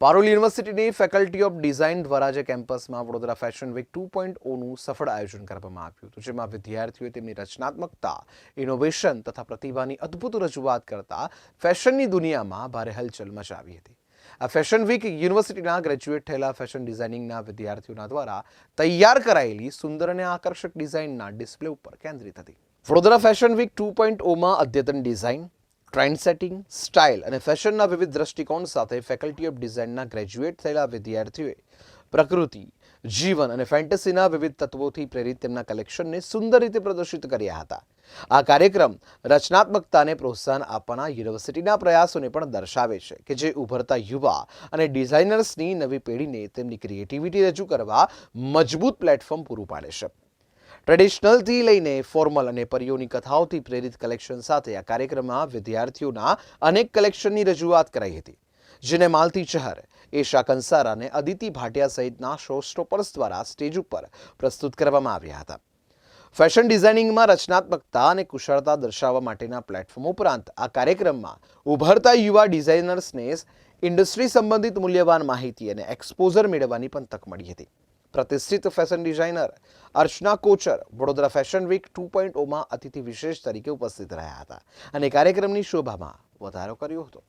પારોલ યુનિવર્સિટીની faculty of design દ્વારા જે કેમ્પસમાં Vadodara fashion week two point ઓનું સફળ આયોજન કરવામાં આવ્યું હતું, જેમાં વિદ્યાર્થીઓએ તેમની રચનાત્મકતા ઇનોવેશન તથા પ્રતિભાની અદ્ભુત રજૂઆત કરતા ફેશનની દુનિયામાં ભારે હલચલ મચાવી હતી. આ ફેશન વીક યુનિવર્સિટીના ગ્રેજ્યુએટ થયેલા ફેશન ડિઝાઇનિંગના વિદ્યાર્થીઓના દ્વારા તૈયાર કરાયેલી સુંદર અને આકર્ષક ડિઝાઇનના ડિસ્પ્લે ઉપર કેન્દ્રિત હતી. Vadodara fashion week two point ઓમાં અદ્યતન ડિઝાઇન ટ્રેન્ડ સેટિંગ સ્ટાઇલ અને ફેશનના વિવિધ દ્રષ્ટિકોણ સાથે ફેકલ્ટી ઓફ ડિઝાઇનના ગ્રેજ્યુએટ થયેલા વિદ્યાર્થીઓએ પ્રકૃતિ, જીવન અને ફેન્ટસીના વિવિધ તત્વોથી પ્રેરિત તેમના કલેક્શનને સુંદર રીતે પ્રદર્શિત કર્યા હતા. આ કાર્યક્રમ રચનાત્મકતાને પ્રોત્સાહન આપવાના યુનિવર્સિટીના પ્રયાસોને પણ દર્શાવે છે કે જે ઉભરતા યુવા અને ડિઝાઇનર્સની નવી પેઢીને તેમની ક્રિએટિવિટી રજૂ કરવા મજબૂત પ્લેટફોર્મ પૂરું પાડે છે. ટ્રેડિશનલથી લઈને ફોર્મલ અને પરીઓની કથાઓથી પ્રેરિત કલેક્શન સાથે આ કાર્યક્રમમાં વિદ્યાર્થીઓના અનેક કલેક્શનની રજૂઆત કરાઈ હતી, જેને માલતી ચહર, એશા કંસારા અને અદિતિ ભાટિયા સહિતના શો સ્ટોપર્સ દ્વારા સ્ટેજ ઉપર પ્રસ્તુત કરવામાં આવ્યા હતા. ફેશન ડિઝાઇનિંગમાં રચનાત્મકતા અને કુશળતા દર્શાવવા માટેના પ્લેટફોર્મ ઉપરાંત આ કાર્યક્રમમાં ઉભરતા યુવા ડિઝાઇનર્સને ઇન્ડસ્ટ્રી સંબંધિત મૂલ્યવાન માહિતી અને એક્સપોઝર મેળવવાની પણ તક મળી હતી. પ્રતિષ્ઠિત fashion designer Archana Kochhar Vadodara fashion week two point ઓમાં અતિથિ વિશેષ તરીકે ઉપસ્થિત રહ્યા હતા. અને કાર્યક્રમની શોભામાં વધારો કર્યો હતો.